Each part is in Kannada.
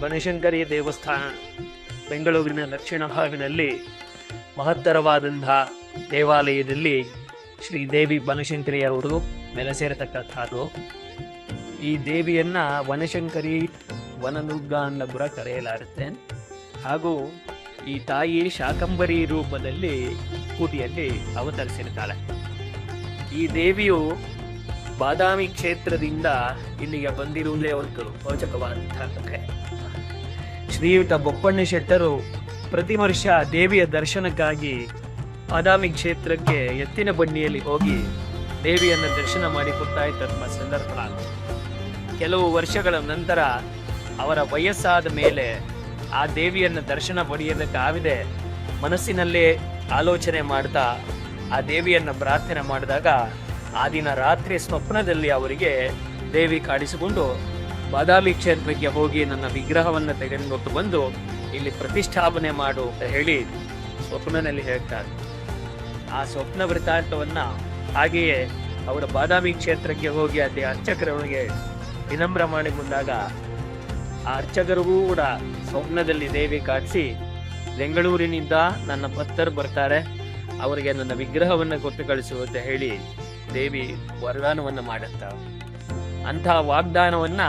ಬನಶಂಕರಿ ದೇವಸ್ಥಾನ, ಬೆಂಗಳೂರಿನ ದಕ್ಷಿಣ ಭಾಗದಲ್ಲಿ ಮಹತ್ತರವಾದಂಥ ದೇವಾಲಯದಲ್ಲಿ ಶ್ರೀ ದೇವಿ ಬನಶಂಕರಿಯವರು ನೆಲೆಸೇರತಕ್ಕಂಥದ್ದು ಈ ದೇವಿಯನ್ನು ವನಶಂಕರಿ ವನದುರ್ಗ ಅನ್ನೋ ಕೂಡ ಕರೆಯಲಾಗುತ್ತೆ. ಹಾಗೂ ಈ ತಾಯಿ ಶಾಕಂಬರಿ ರೂಪದಲ್ಲಿ ಕೂಟಿಯಲ್ಲಿ ಅವತರಿಸಿರುತ್ತಾಳೆ ಈ ದೇವಿಯು ಬಾದಾಮಿ ಕ್ಷೇತ್ರದಿಂದ ಇಲ್ಲಿಗೆ ಬಂದಿರುವುದೇ ಒಂದು ರೋಚಕವಾದಂತಹ ಕಥೆ. ಶ್ರೀಯುತ ಬೊಪ್ಪಣ್ಣ ಶೆಟ್ಟರು ಪ್ರತಿ ವರ್ಷ ದೇವಿಯ ದರ್ಶನಕ್ಕಾಗಿ ಬಾದಾಮಿ ಕ್ಷೇತ್ರಕ್ಕೆ ಎತ್ತಿನ ಬಂಡಿಯಲ್ಲಿ ಹೋಗಿ ದೇವಿಯನ್ನು ದರ್ಶನ ಮಾಡಿಕೊಡ್ತಾ ಇದ್ದ ಸಂದರ್ಭ ಕೆಲವು ವರ್ಷಗಳ ನಂತರ ಅವರ ವಯಸ್ಸಾದ ಮೇಲೆ ಆ ದೇವಿಯನ್ನು ದರ್ಶನ ಪಡೆಯೋದಕ್ಕಾಗದೆ ಮನಸ್ಸಿನಲ್ಲೇ ಆಲೋಚನೆ ಮಾಡ್ತಾ ಆ ದೇವಿಯನ್ನು ಪ್ರಾರ್ಥನೆ ಮಾಡಿದಾಗ ಆ ದಿನ ರಾತ್ರಿ ಸ್ವಪ್ನದಲ್ಲಿ ಅವರಿಗೆ ದೇವಿ ಕಾಡಿಸಿಕೊಂಡು ಬಾದಾಮಿ ಕ್ಷೇತ್ರಕ್ಕೆ ಹೋಗಿ ನನ್ನ ವಿಗ್ರಹವನ್ನು ತೆಗೆದುಕೊಂಡು ಬಂದು ಇಲ್ಲಿ ಪ್ರತಿಷ್ಠಾಪನೆ ಮಾಡು ಅಂತ ಹೇಳಿ ಸ್ವಪ್ನದಲ್ಲಿ ಹೇಳ್ತಾರೆ. ಆ ಸ್ವಪ್ನ ವೃತ್ತಾಂತವನ್ನ ಹಾಗೆಯೇ ಅವರ ಬಾದಾಮಿ ಕ್ಷೇತ್ರಕ್ಕೆ ಹೋಗಿ ಅಲ್ಲಿ ಅರ್ಚಕರವರಿಗೆ ವಿನಮ್ರ ಬಂದಾಗ ಆ ಅರ್ಚಕರಿಗೂ ಕೂಡ ಸ್ವಪ್ನದಲ್ಲಿ ದೇವಿ ಕಾಡಿಸಿ ಬೆಂಗಳೂರಿನಿಂದ ನನ್ನ ಭಕ್ತರು ಬರ್ತಾರೆ, ಅವರಿಗೆ ನನ್ನ ವಿಗ್ರಹವನ್ನು ಕೊಟ್ಟು ಕಳಿಸು ಅಂತ ಹೇಳಿ ದೇವಿ ವರದಾನವನ್ನು ಮಾಡುತ್ತ, ಅಂತಹ ವಾಗ್ದಾನವನ್ನ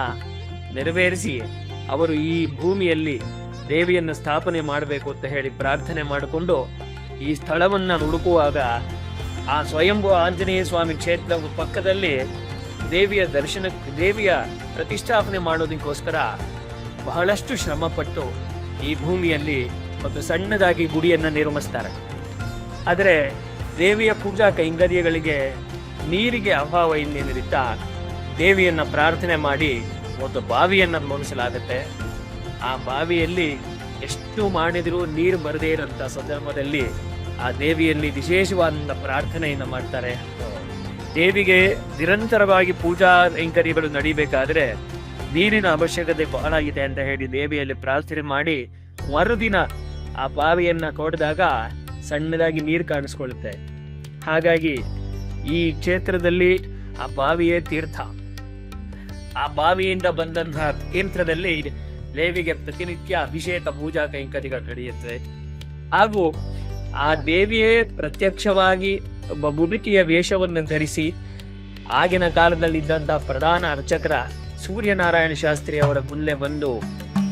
ನೆರವೇರಿಸಿ ಅವರು ಈ ಭೂಮಿಯಲ್ಲಿ ದೇವಿಯನ್ನು ಸ್ಥಾಪನೆ ಮಾಡಬೇಕು ಅಂತ ಹೇಳಿ ಪ್ರಾರ್ಥನೆ ಮಾಡಿಕೊಂಡು ಈ ಸ್ಥಳವನ್ನು ಹುಡುಕುವಾಗ ಆ ಸ್ವಯಂಭು ಆಂಜನೇಯ ಸ್ವಾಮಿ ಕ್ಷೇತ್ರ ಪಕ್ಕದಲ್ಲಿ ದೇವಿಯ ದರ್ಶನ, ದೇವಿಯ ಪ್ರತಿಷ್ಠಾಪನೆ ಮಾಡೋದಕ್ಕೋಸ್ಕರ ಬಹಳಷ್ಟು ಶ್ರಮಪಟ್ಟು ಈ ಭೂಮಿಯಲ್ಲಿ ಒಂದು ಸಣ್ಣದಾಗಿ ಗುಡಿಯನ್ನು ನಿರ್ಮಿಸ್ತಾರೆ. ಆದರೆ ದೇವಿಯ ಪೂಜಾ ಕೈಂಕರ್ಯಗಳಿಗೆ ನೀರಿಗೆ ಅಭಾವ ಇಲ್ಲಿನಿಂದ ದೇವಿಯನ್ನು ಪ್ರಾರ್ಥನೆ ಮಾಡಿ ಒಂದು ಬಾವಿಯನ್ನು ನಿರ್ಮಿಸಲಾಗುತ್ತೆ. ಆ ಬಾವಿಯಲ್ಲಿ ಎಷ್ಟು ಮಾಡಿದರೂ ನೀರು ಬರದೇ ಇರೋಂಥ ಸಂದರ್ಭದಲ್ಲಿ ಆ ದೇವಿಯಲ್ಲಿ ವಿಶೇಷವಾದಂಥ ಪ್ರಾರ್ಥನೆಯನ್ನು ಮಾಡ್ತಾರೆ. ದೇವಿಗೆ ನಿರಂತರವಾಗಿ ಪೂಜಾ ಕೈಂಕರ್ಯಗಳು ನಡಿಬೇಕಾದ್ರೆ ನೀರಿನ ಅವಶ್ಯಕತೆ ಬಹಳ ಇದೆ ಅಂತ ಹೇಳಿ ದೇವಿಯಲ್ಲಿ ಪ್ರಾರ್ಥನೆ ಮಾಡಿ ಮರುದಿನ ಆ ಬಾವಿಯನ್ನ ಕೊಡಿದಾಗ ಸಣ್ಣದಾಗಿ ನೀರು ಕಾಣಿಸ್ಕೊಳ್ಳುತ್ತೆ. ಹಾಗಾಗಿ ಈ ಕ್ಷೇತ್ರದಲ್ಲಿ ಆ ಬಾವಿಯೇ ತೀರ್ಥ. ಆ ಬಾವಿಯಿಂದ ಬಂದಂತಹ ಕೇಂದ್ರದಲ್ಲಿ ದೇವಿಗೆ ಪ್ರತಿನಿತ್ಯ ಅಭಿಷೇಕ, ಪೂಜಾ ಕೈಂಕರ್ಯಗಳು ನಡೆಯುತ್ತವೆ. ಹಾಗೂ ಆ ದೇವಿಯೇ ಪ್ರತ್ಯಕ್ಷವಾಗಿ ಒಬ್ಬ ವೇಷವನ್ನು ಧರಿಸಿ ಆಗಿನ ಕಾಲದಲ್ಲಿದ್ದಂತಹ ಪ್ರಧಾನ ಅರ್ಚಕರ ಸೂರ್ಯನಾರಾಯಣ ಶಾಸ್ತ್ರಿ ಅವರ ಮುಂದೆ ಬಂದು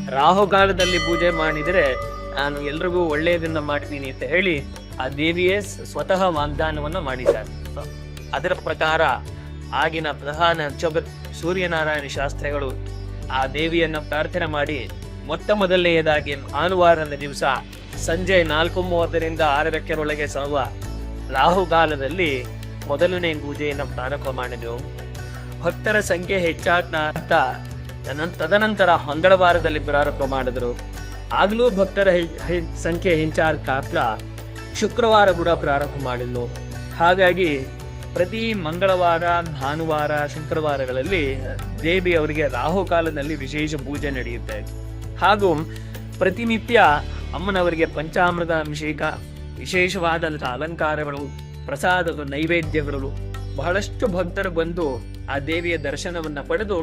ರಾಹುಕಾಲದಲ್ಲಿ ಪೂಜೆ ಮಾಡಿದರೆ ನಾನು ಎಲ್ರಿಗೂ ಒಳ್ಳೆಯದನ್ನ ಮಾಡ್ತೀನಿ ಅಂತ ಹೇಳಿ ಆ ದೇವಿಯೇ ಸ್ವತಃ ವಾಗ್ದಾನವನ್ನು ಮಾಡಿದ್ದಾರೆ. ಅದರ ಪ್ರಕಾರ ಆಗಿನ ಪ್ರಧಾನ ಅರ್ಚಕ ಸೂರ್ಯನಾರಾಯಣ ಶಾಸ್ತ್ರಿಗಳು ಆ ದೇವಿಯನ್ನು ಪ್ರಾರ್ಥನೆ ಮಾಡಿ ಮೊತ್ತ ಮೊದಲನೆಯದಾಗಿ ಭಾನುವಾರದ ದಿವಸ ಸಂಜೆ ನಾಲ್ಕು ಮೂವತ್ತರಿಂದ ಆರರಕ್ಕರೊಳಗೆ ಸರುವ ರಾಹುಕಾಲದಲ್ಲಿ ಮೊದಲನೇ ಪೂಜೆಯನ್ನು ಪ್ರಾರಂಭ ಮಾಡಿದೆವು. ಭಕ್ತರ ಸಂಖ್ಯೆ ಹೆಚ್ಚಾಗ್ತಾ ತದನಂ- ತದನಂತರ ಮಂಗಳವಾರದಲ್ಲಿ ಪ್ರಾರಂಭ ಮಾಡಿದರು. ಆಗಲೂ ಭಕ್ತರ ಸಂಖ್ಯೆ ಹೆಚ್ಚಾಗ್ತಾ ಶುಕ್ರವಾರ ಕೂಡ ಪ್ರಾರಂಭ ಮಾಡಿದ್ಲು. ಹಾಗಾಗಿ ಪ್ರತಿ ಮಂಗಳವಾರ, ಭಾನುವಾರ, ಶುಕ್ರವಾರಗಳಲ್ಲಿ ದೇವಿ ಅವರಿಗೆ ರಾಹುಕಾಲದಲ್ಲಿ ವಿಶೇಷ ಪೂಜೆ ನಡೆಯುತ್ತೆ. ಹಾಗೂ ಪ್ರತಿನಿತ್ಯ ಅಮ್ಮನವರಿಗೆ ಪಂಚಾಮೃತ ಅಭಿಷೇಕ ವಿಶೇಷವಾದಂಥ ಅಲಂಕಾರಗಳು ಪ್ರಸಾದದ ನೈವೇದ್ಯಗಳು, ಬಹಳಷ್ಟು ಭಕ್ತರು ಬಂದು ಆ ದೇವಿಯ ದರ್ಶನವನ್ನ ಪಡೆದು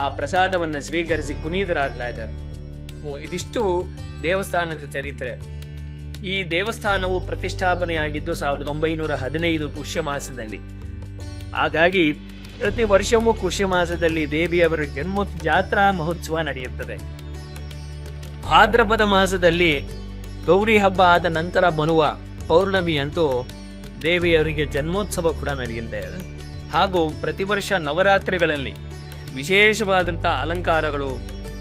ಆ ಪ್ರಸಾದವನ್ನ ಸ್ವೀಕರಿಸಿ ಕುನೀತರಾಗ್ತಾ ಇದ್ದಾರೆ. ಇದಿಷ್ಟು ದೇವಸ್ಥಾನದ ಚರಿತ್ರೆ. ಈ ದೇವಸ್ಥಾನವು ಪ್ರತಿಷ್ಠಾಪನೆಯಾಗಿದ್ದು ಸಾವಿರದ ಒಂಬೈನೂರ ಹದಿನೈದು ಪುಷ್ಯ ಮಾಸದಲ್ಲಿ ಹಾಗಾಗಿ ಪ್ರತಿ ವರ್ಷವೂ ಪುಷ್ಯ ಮಾಸದಲ್ಲಿ ದೇವಿಯವರ ಜನ್ಮ ಜಾತ್ರಾ ಮಹೋತ್ಸವ ನಡೆಯುತ್ತದೆ. ಭಾದ್ರಪದ ಮಾಸದಲ್ಲಿ ಗೌರಿ ಹಬ್ಬ ಆದ ನಂತರ ಬರುವ ಪೌರ್ಣಮಿ ಅಂತೂ ದೇವಿಯವರಿಗೆ ಜನ್ಮೋತ್ಸವ ಕೂಡ ನಡೆಯುತ್ತೆ. ಹಾಗೂ ಪ್ರತಿ ವರ್ಷ ನವರಾತ್ರಿಗಳಲ್ಲಿ ವಿಶೇಷವಾದಂಥ ಅಲಂಕಾರಗಳು,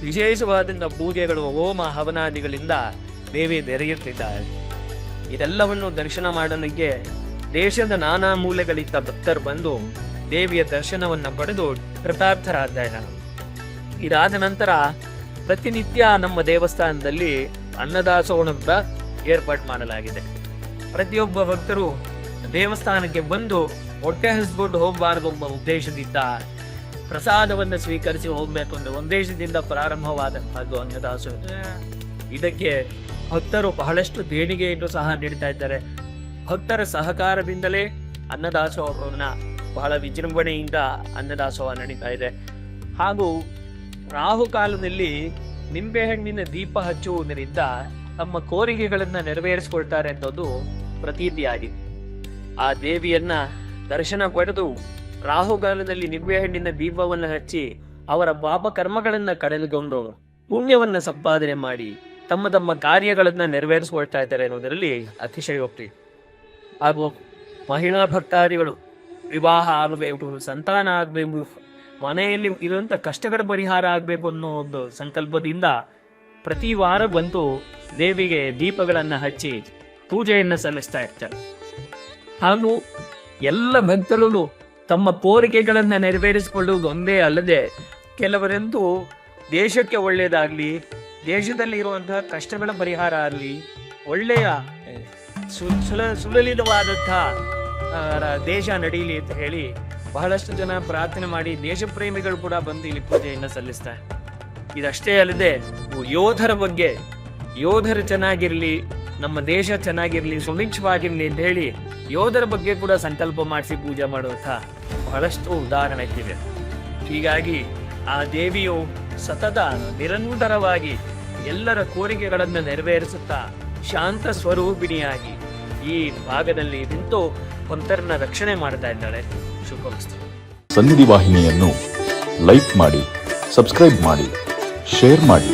ವಿಶೇಷವಾದಂಥ ಪೂಜೆಗಳು, ಹೋಮ, ಹವನಾದಿಗಳಿಂದ ದೇವಿ ನೆರೆಯುತ್ತಿದ್ದಾಳೆ ಇದೆಲ್ಲವನ್ನು ದರ್ಶನ ಮಾಡಲಿಕ್ಕೆ ದೇಶದ ನಾನಾ ಮೂಲೆಗಳಿಂದ ಭಕ್ತರು ಬಂದು ದೇವಿಯ ದರ್ಶನವನ್ನು ಪಡೆದು ಕೃತಾರ್ಥರಾದ್ದಾರೆ ಇದಾದ ನಂತರ ಪ್ರತಿನಿತ್ಯ ನಮ್ಮ ದೇವಸ್ಥಾನದಲ್ಲಿ ಅನ್ನದಾಸೋಣದ ಏರ್ಪಾಡು ಮಾಡಲಾಗಿದೆ. ಪ್ರತಿಯೊಬ್ಬ ಭಕ್ತರು ದೇವಸ್ಥಾನಕ್ಕೆ ಬಂದು ಹೊಟ್ಟೆ ಹಸ್ಕೊಂಡು ಹೋಗಬಾರದು ಎಂಬ ಉದ್ದೇಶದಿಂದ ಪ್ರಸಾದವನ್ನು ಸ್ವೀಕರಿಸಿ ಹೋಗಬೇಕು ಅನ್ನೋ ಉದ್ದೇಶದಿಂದ ಪ್ರಾರಂಭವಾದಂತಹದ್ದು ಅನ್ನದಾಸೋಹ. ಇದಕ್ಕೆ ಭಕ್ತರು ಬಹಳಷ್ಟು ದೇಣಿಗೆಯನ್ನು ಸಹ ನೀಡ್ತಾ ಇದ್ದಾರೆ. ಭಕ್ತರ ಸಹಕಾರದಿಂದಲೇ ಅನ್ನದಾಸೋಹವನ್ನ ಬಹಳ ವಿಜೃಂಭಣೆಯಿಂದ ಅನ್ನದಾಸೋಹ ನಡೀತಾ ಇದೆ. ಹಾಗೂ ರಾಹುಕಾಲದಲ್ಲಿ ನಿಂಬೆಹಣ್ಣಿನ ದೀಪ ಹಚ್ಚುವುದರಿಂದ ತಮ್ಮ ಕೋರಿಕೆಗಳನ್ನು ನೆರವೇರಿಸಿಕೊಳ್ತಾರೆ ಅನ್ನೋದು ಪ್ರತೀತಿಯಾಗಿದೆ. ಆ ದೇವಿಯನ್ನ ದರ್ಶನ ಪಡೆದು ರಾಹುಗಾಲದಲ್ಲಿ ನಿಂಬೆಹಣ್ಣಿನ ದೀಪವನ್ನು ಹಚ್ಚಿ ಅವರ ಪಾಪ ಕರ್ಮಗಳನ್ನು ಕಡೆದುಕೊಂಡು ಪುಣ್ಯವನ್ನ ಸಂಪಾದನೆ ಮಾಡಿ ತಮ್ಮ ತಮ್ಮ ಕಾರ್ಯಗಳನ್ನು ನೆರವೇರಿಸ್ಕೊಳ್ತಾ ಇದ್ದಾರೆ ಅನ್ನೋದರಲ್ಲಿ ಅತಿಶಯೋಕ್ತಿ. ಹಾಗೂ ಮಹಿಳಾ ಭಕ್ತಾದಿಗಳು ವಿವಾಹ ಆಗಬೇಕು ಸಂತಾನ ಆಗಬೇಕು, ಮನೆಯಲ್ಲಿ ಇರುವಂಥ ಕಷ್ಟಗಳ ಪರಿಹಾರ ಆಗಬೇಕು ಅನ್ನೋ ಒಂದು ಸಂಕಲ್ಪದಿಂದ ಪ್ರತಿ ವಾರ ಬಂದು ದೇವಿಗೆ ದೀಪಗಳನ್ನು ಹಚ್ಚಿ ಪೂಜೆಯನ್ನು ಸಲ್ಲಿಸ್ತಾ ಇರ್ತಾರೆ. ಹಾಗೂ ಎಲ್ಲ ಭಕ್ತರು ತಮ್ಮ ಕೋರಿಕೆಗಳನ್ನು ನೆರವೇರಿಸಿಕೊಳ್ಳುವುದು ಒಂದೇ ಅಲ್ಲದೆ ಕೆಲವರಂತೂ ದೇಶಕ್ಕೆ ಒಳ್ಳೆಯದಾಗಲಿ ದೇಶದಲ್ಲಿ ಇರುವಂತಹ ಕಷ್ಟಗಳ ಪರಿಹಾರ ಆಗಲಿ ಒಳ್ಳೆಯ ಸು ಸುಲ ಸುಲಲಿತವಾದಂಥ ದೇಶ ನಡೀಲಿ ಅಂತ ಹೇಳಿ ಬಹಳಷ್ಟು ಜನ ಪ್ರಾರ್ಥನೆ ಮಾಡಿ ದೇಶ ಪ್ರೇಮಿಗಳು ಕೂಡ ಬಂದು ಇಲ್ಲಿ ಪೂಜೆಯನ್ನು ಸಲ್ಲಿಸ್ತಾರೆ ಇದಷ್ಟೇ ಅಲ್ಲದೆ ಯೋಧರ ಬಗ್ಗೆ, ಯೋಧರು ಚೆನ್ನಾಗಿರಲಿ, ನಮ್ಮ ದೇಶ ಚೆನ್ನಾಗಿರಲಿ, ಸುಭಿಕ್ಷವಾಗಿರಲಿ ಅಂತ ಹೇಳಿ ಯೋಧರ ಬಗ್ಗೆ ಕೂಡ ಸಂಕಲ್ಪ ಮಾಡಿಸಿ ಪೂಜೆ ಮಾಡುವಂಥ ಬಹಳಷ್ಟು ಉದಾಹರಣೆ ಇದೆ ಹೀಗಾಗಿ ಆ ದೇವಿಯು ಸತತ ನಿರಂತರವಾಗಿ ಎಲ್ಲರ ಕೋರಿಕೆಗಳನ್ನು ನೆರವೇರಿಸುತ್ತಾ ಶಾಂತ ಸ್ವರೂಪಿಣಿಯಾಗಿ ಈ ಭಾಗದಲ್ಲಿ ನಿಂತು ಒಂಥರನ್ನ ರಕ್ಷಣೆ ಮಾಡ್ತಾ ಇದ್ದಾಳೆ ಶುಭಮಸ್ತು ಸನ್ನಿಧಿ ವಾಹಿನಿಯನ್ನು ಲೈಕ್ ಮಾಡಿ, ಸಬ್ಸ್ಕ್ರೈಬ್ ಮಾಡಿ, ಶೇರ್ ಮಾಡಿ.